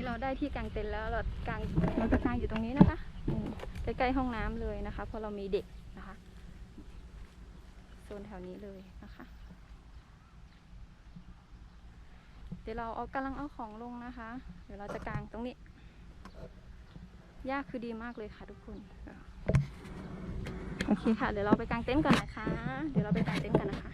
นี้เราได้ที่กางเต็นท์แล้วเรากางเราจะกางอยู่ตรงนี้นะคะใกล้ๆห้องน้ำเลยนะคะเพราะเรามีเด็กนะคะโซนแถวนี้เลยนะคะ เดี๋ยวเราเอากำลังเอาของลงนะคะ เดี๋ยวเราจะกางตรงนี้ยากคือดีมากเลยค่ะทุกคนโอเคค่ะ เดี๋ยวเราไปกางเต็นท์ก่อนนะคะ เดี๋ยวเราไปกางเต็นท์กันนะคะ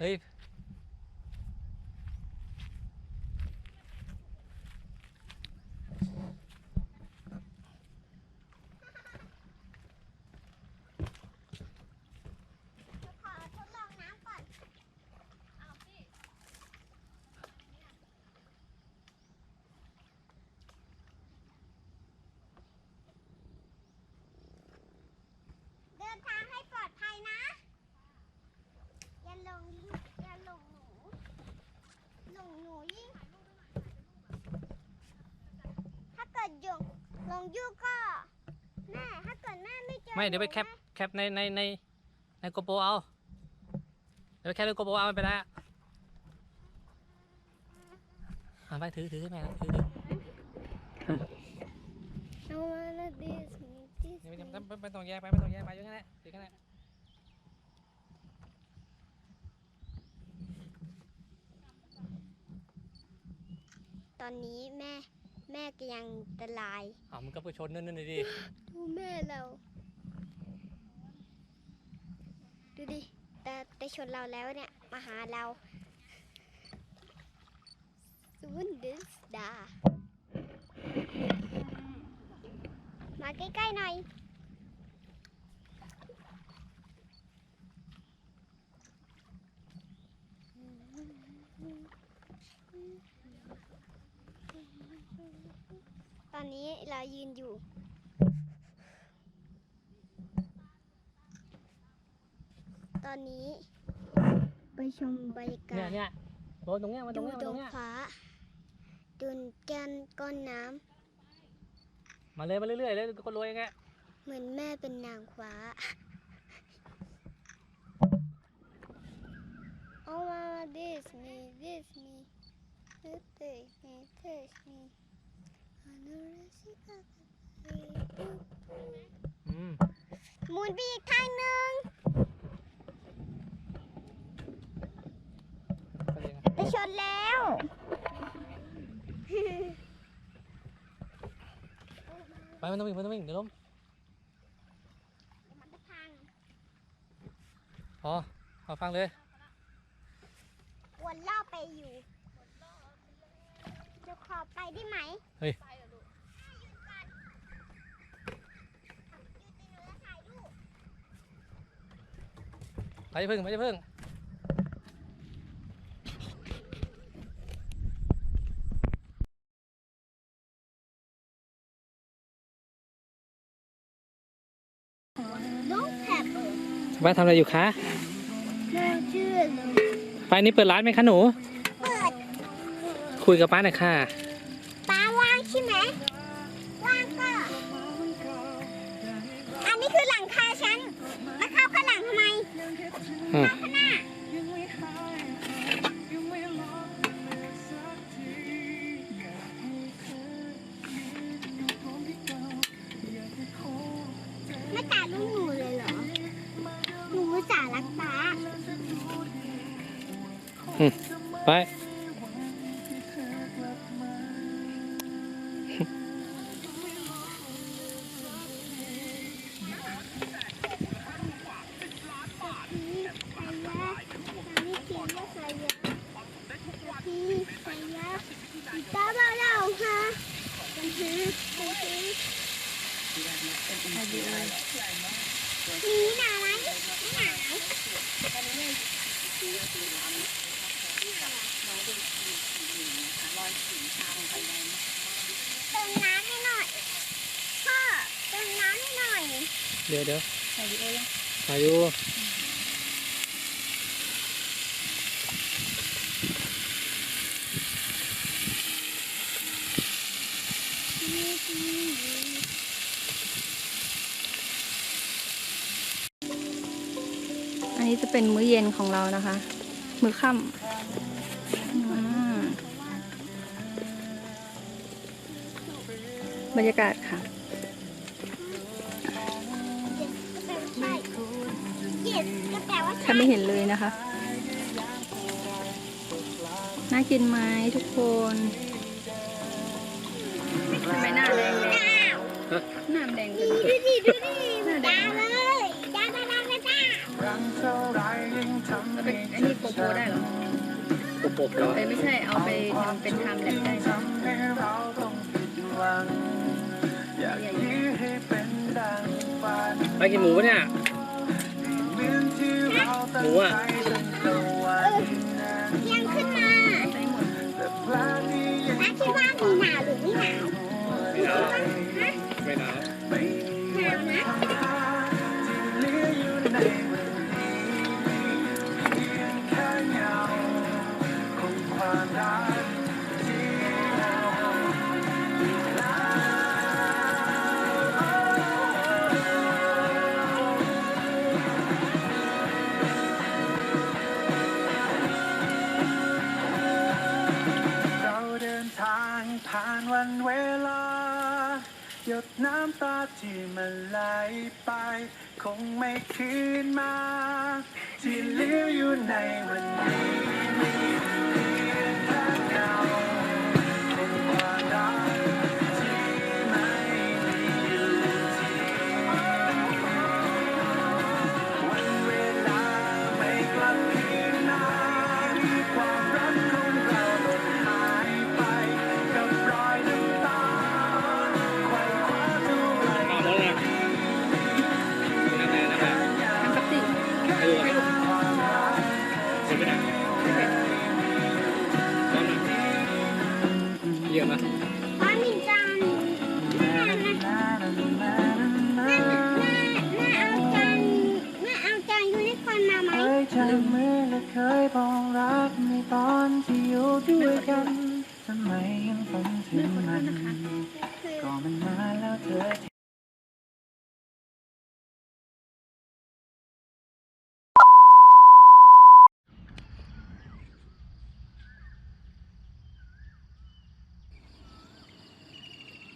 เฮ้ย เดี๋ยวขอทดลองน้ำก่อน เดินทางให้ปลอดภัยนะ อย่าหลงอย่าหลงหนู หลงหนูยิ่ง ถ้าเกิ ดหยงหลงยูก็แม่ถ้าเกิดแม่ไม่เจอไม่เดี๋ยวไปหนูแคปนะแคปในในในในโกโปรเอาเดี๋ยวไปแคปในโกโปรเอาไม่เป็นไรอะเอาไปถือถือให้แม่นะถือถือ I wanna this me this ไม่ me ต้องไม่ไม่ต้องแยกไปไม่ต้องแยกไปอยู่แค่นั้นแหละถือแค่นั้นแหละตอนนี้แม่ แม่ก็ยังอันตรายอ้าวมึงก็ไปชนนั่นนั่นดิดูแม่เรา ดูดิแต่แต่ชนเราแล้วเนี่ยมาหาเราซูนดิสดามาใกล้ๆหน่อย ต อนนี้เรายืนอยู่ ตอนนี้ ไปชมบรรยากาเนี่ยศเนี่ยโดนตรงเนี้ยมาตรดูงเนี้ยมาตตรรงงเนี้ยฟ้าดูแกันก้อนน้มาเลยมาเรื่อยๆเลยก็รวยแกำเหมือนแม่เป็นนางฟ้า Oh mama this me this me this take me touch me อืมหมุนไปอีกทางหนึ่งก็เลยนะไปชนแล้ว ไปมันต้องวิ่งมันต้องวิ่งเดี๋ยวล้มมันจะพังพอพอฟังเลย วนรอบไปอยู่จะขอไปได้ไหม เฮ้ยไปเหรอลูกหยุดก่อนหยุดหนูแล้วถ่ายรูป ไปอย่าพึ่งไปอย่าพึ่งน้องแพบไปทำอะไรอยู่คะน่าเชื่อเลยไปนี่เปิดร้านไหมคะหนู เปิด คุยกับป้าหน่อยค่ะ ไม่ตาลูกหนูเลยเหรอ หนูอุตสาห์รักป้าไป ดี๋ยวเดี๋ยวอายุอันนี้จะเป็นมื้อเย็นของเรานะคะ มื้อค่ำอืมบรรยากาศค่ะ บไม่เห็นเลยนะคะ น่ากินไหมทุกคนทำไมหน้าแดงเลยหน้าแดงเลยดูดิดูดิหน้าแดางเลยจ้าจ้าจ้าจ้าเอาไปอ้นี่โกโปรได้เหรอโปโปเหรอเอ้ยไม่ใช่เอาไปทำเป็นทม์แลปได้ไหมใหญ่ไปกินหมูปะเนี่ย หมูอะยังขึ้นมาๆได้หมดน้าคิดว่ามีหนาวหรือไม่หนาวไม่หนาว มันไหลไป คงไม่คืนมา ที่เหลืออยู่ในวันนี้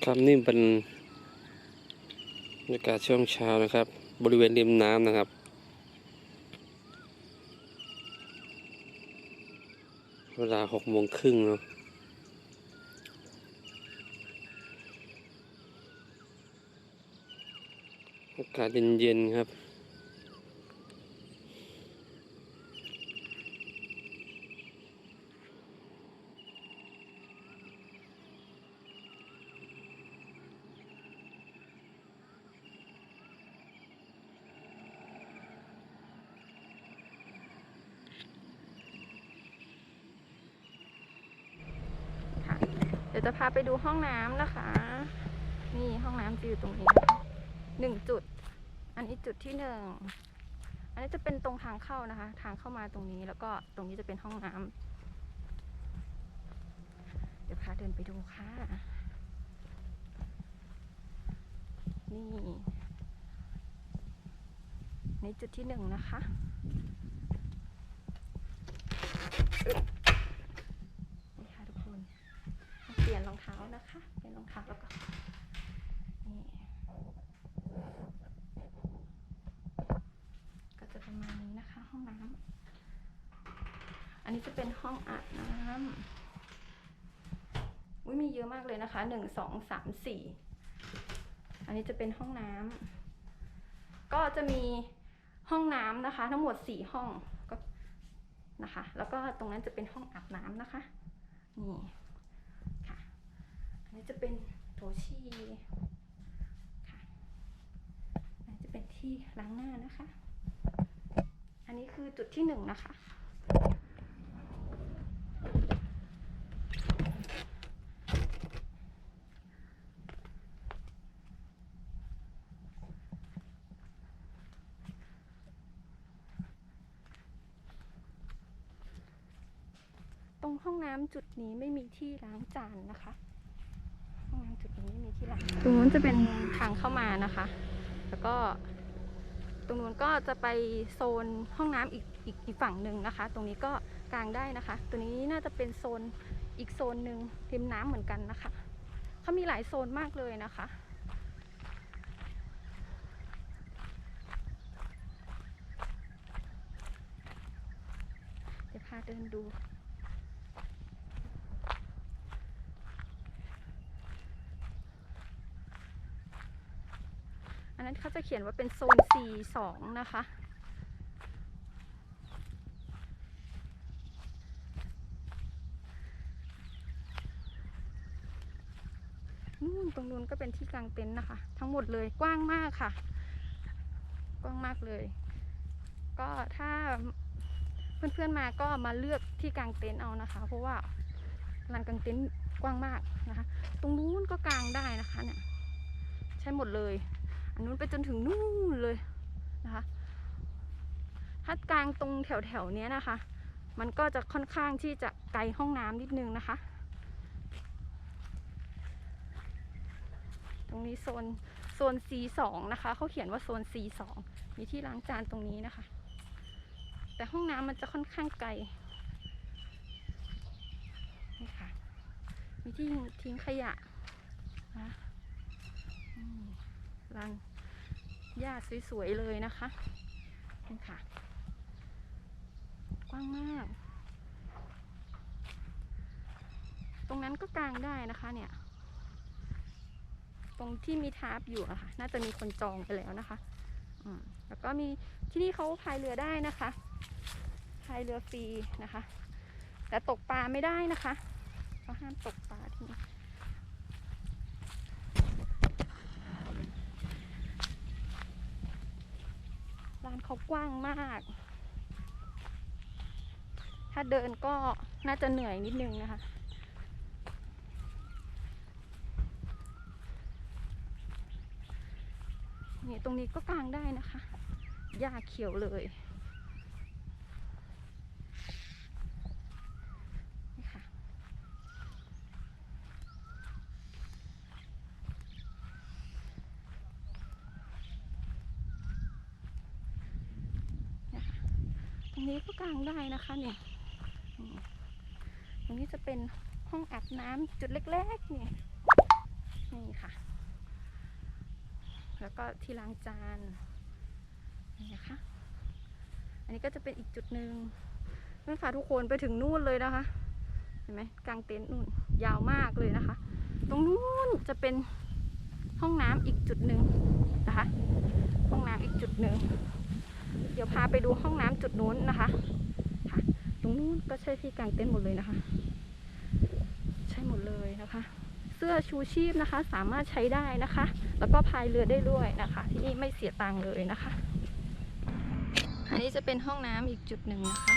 ครับนี่เป็นบรรยากาศช่วงเช้านะครับ บริเวณริมน้ำนะครับ เวลาหกโมงครึ่งเนาะอากาศเย็นๆครับ ค่ะเดี๋ยวจะพาไปดูห้องน้ำนะคะ นี่ห้องน้ำจะอยู่ตรงนี้นะคะหนึ่งจุด อันนี้จุดที่หนึ่งอันนี้จะเป็นตรงทางเข้านะคะ ทางเข้ามาตรงนี้แล้วก็ตรงนี้จะเป็นห้องน้ำเดี๋ยวพาเดินไปดูค่ะ นี่ในจุดที่หนึ่งนะคะนี่ค่ะทุกคน เปลี่ยนรองเท้า นะคะเปลี่ยนรองเท้าแล้วก็นี่ก็จะประมาณนี้นะคะ ห้องน้ำอันนี้จะเป็นห้องอาบน้ำอุ้ยมีเยอะมากเลยนะคะหนึ่งสองสามสี่อันนี้จะเป็นห้องน้ำก็จะมีห้องน้ำนะคะ ทั้งหมดสี่ห้องก็นะคะ แล้วก็ตรงนั้นจะเป็นห้องอาบน้ำนะคะนี่ นนี้จะเป็นโถชีค่ะนนี้จะเป็นที่ล้างหน้านะคะ อันนี้คือจุดที่หนึ่งนะคะ ตรงห้องน้ำจุดนี้ไม่มีที่ล้างจานนะคะ นี้มีที่ล้างตรงนู้นจะเป็นทางเข้ามานะคะ แล้วก็ ตรงนู้นก็จะไปโซนห้องน้ำอีกอีกอีกฝั่งหนึ่งนะคะ ตรงนี้ก็กางได้นะคะ ตัวนี้น่าจะเป็นโซนอีกโซนหนึ่งริมน้ำเหมือนกันนะคะเขามีหลายโซนมากเลยนะคะเดี๋ยวพาเดินดู นนั้นเขาจะเขียนว่าเป็นโซน C2 นะคะ นู่นตรงนู้นก็เป็นที่กลางเต็นท์นะคะ ทั้งหมดเลยกว้างมากค่ะ กว้างมากเลย ก็ถ้าเพื่อนๆมาก็มาเลือกที่กลางเต็นท์เอานะคะ เพราะว่าลานกลางเต็นท์กว้างมากนะคะ ตรงนู้นก็กลางได้นะคะเนี่ยใช้หมดเลย อันนู้นไปจนถึงนู่นเลยนะคะถ้ากลางตรงแถวๆเนี้ยนะคะ มันก็จะค่อนข้างที่จะไกลห้องน้ำนิดนึงนะคะ ตรงนี้โซนโซน C2 นะคะ เขาเขียนว่าโซน C2 มีที่ล้างจานตรงนี้นะคะ แต่ห้องน้ำมันจะค่อนข้างไกลนี่ค่ะ มีที่ทิ้งขยะนะ ลานหญ้าสวยๆเลยนะคะนี่ค่ะ กว้างมาก ตรงนั้นก็กางได้นะคะเนี่ย ตรงที่มีทาร์ปอยู่อะค่ะ น่าจะมีคนจองไปแล้วนะคะอืมแล้วก็มีที่นี่เขาพายเรือได้นะคะพายเรือฟรีนะคะ แต่ตกปลาไม่ได้นะคะเขาห้ามตกปลาที่นี่านเขากว้างมาก ถ้าเดินก็น่าจะเหนื่อยนิดนึงนะคะ นี่ตรงนี้ก็กางได้นะคะ หญ้าเขียวเลย นี่ค่ะ เนี่ยค่ะ ต ร้างได้นะคะเนี่ยตรงนี้จะเป็นห้องอาบน้ำจุดเล็กๆเนี่ยนี่ค่ะ แล้วก็ที่ล้างจานนี่นะคะ อันนี้ก็จะเป็นอีกจุดหนึ่งนั่นค่ะทุกคนไปถึงนู่นเลยนะคะ เห็นไหมกลางเต็นท์นู่นยาวมากเลยนะคะ ตรงนู้นจะเป็นห้องน้ำอีกจุดหนึ่งนะคะ ห้องน้ำอีกจุดหนึ่ง ดี๋ยวพาไปดูห้องน้ำจุดนู้นนะคะค่ะตรงนู้นก็ใช่ที่กางเต็นท์หมดเลยนะคะ ใช่หมดเลยนะคะ เสื้อชูชีพนะคะ สามารถใช้ได้นะคะ แล้วก็พายเรือได้ด้วยนะคะ ที่นี่ไม่เสียตังค์เลยนะคะ อันนี้จะเป็นห้องน้ำอีกจุดหนึ่งนะคะ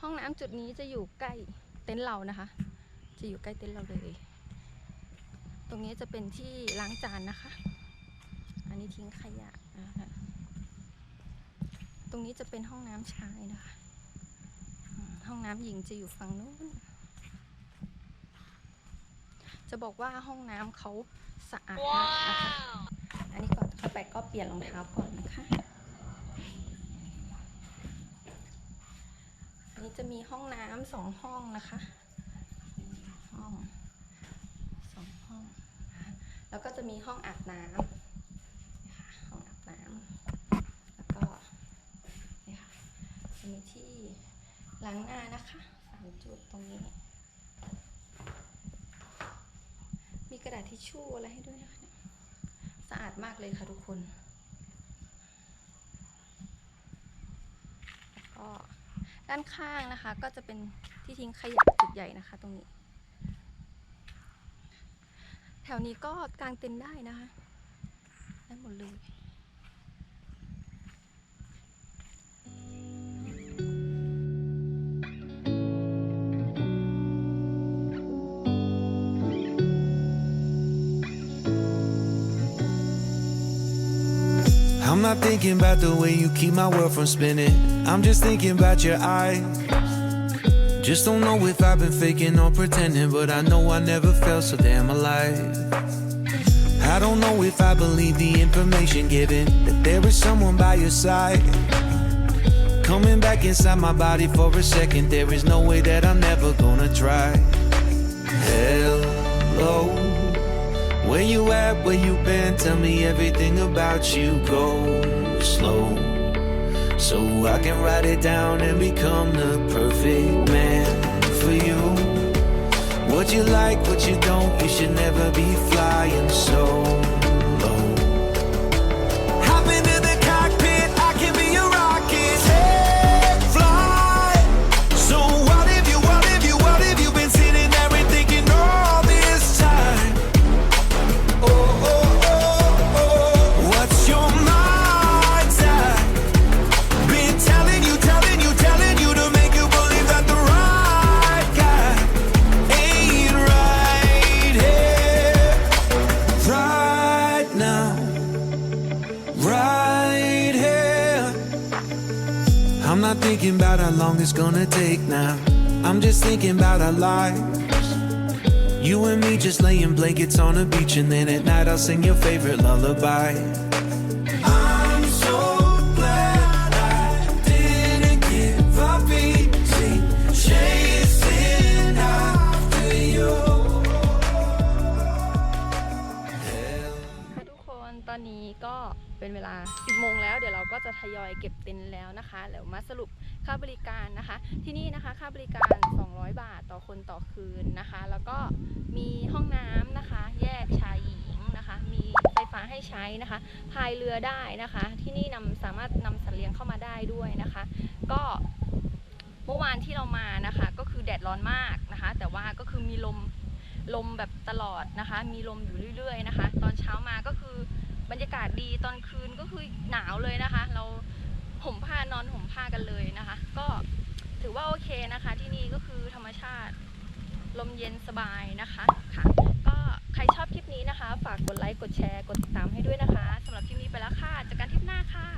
ห้องน้ำจุดนี้จะอยู่ใกล้เต็นท์เรานะคะ จะอยู่ใกล้เต็นท์เราเลย ตรงนี้จะเป็นที่ล้างจานนะคะ ทิ้งขยะนะคะ ตรงนี้จะเป็นห้องน้ำชายนะคะ ห้องน้ำหญิงจะอยู่ฝั่งนู้น จะบอกว่าห้องน้ำเขาสะอาดมากนะคะอันนี้ก่อนเข้าไปก็เปลี่ยนรองเท้าก่อนนะคะอันนี้จะมีห้องน้ำสองห้องนะคะห้องสองห้อง แล้วก็จะมีห้องอาบน้ำนะคะห้องอาบน้ำแล้วก็นี่ค่ะจะมีที่ ล้างหน้านะคะสามจุดตรงนี้ มีกระดาษทิชชู่อะไรให้ด้วยนะคะสะอาดมากเลยค่ะทุกคนแล้วก็ด้านข้างนะคะ ก็จะเป็นที่ทิ้งขยะจุดใหญ่นะคะ ตรงนี้ แถวนี้ก็กางเต็นท์ได้นะคะได้หมดเลย not thinking about the way you keep my world from spinning. I'm just thinking about your eyes. Just don't know if I've been faking or pretending, but I know I never felt so damn alive. I don't know if I believe the information given that there is someone by your side. Coming back inside my body for a second, there is no way that I'm never gonna try. Where you at? Where you been? Tell me everything about you. Go slow. So I can write it down and become the perfect man for you. What you like, what you don't, you should never be flying solo. Thinking about how long it's gonna take now. I'm just thinking about our lives. You and me just laying blankets on a beach, and then at night I'll sing your favorite lullaby. ทยอยเก็บเต็นท์แล้วนะคะเดี๋ยวมาสรุปค่าบริการนะคะ ที่นี่นะคะค่าบริการ 200 บาทต่อคนต่อคืนนะคะ แล้วก็มีห้องน้ำนะคะ แยกชายหญิงนะคะ มีไฟฟ้าให้ใช้นะคะพายเรือได้นะคะ ที่นี่นำสามารถนำสัตว์เลี้ยงเข้ามาได้ด้วยนะคะ ก็เมื่อวานที่เรามานะคะ ก็คือแดดร้อนมากนะคะ แต่ว่าก็คือมีลมลมแบบตลอดนะคะ มีลมอยู่เรื่อย ๆ นะคะ ตอนเช้ามาก็คือ บรรยากาศดีตอนคืนก็คือหนาวเลยนะคะ เราห่มผ้านอนห่มผ้ากันเลยนะคะ ก็ถือว่าโอเคนะคะ ที่นี่ก็คือธรรมชาติลมเย็นสบายนะคะค่ะ ก็ใครชอบคลิปนี้นะคะ ฝากกดไลค์กดแชร์กดติดตามให้ด้วยนะคะสำหรับคลิปนี้ไปแล้วค่ะเจอกันคลิปหน้าค่ะ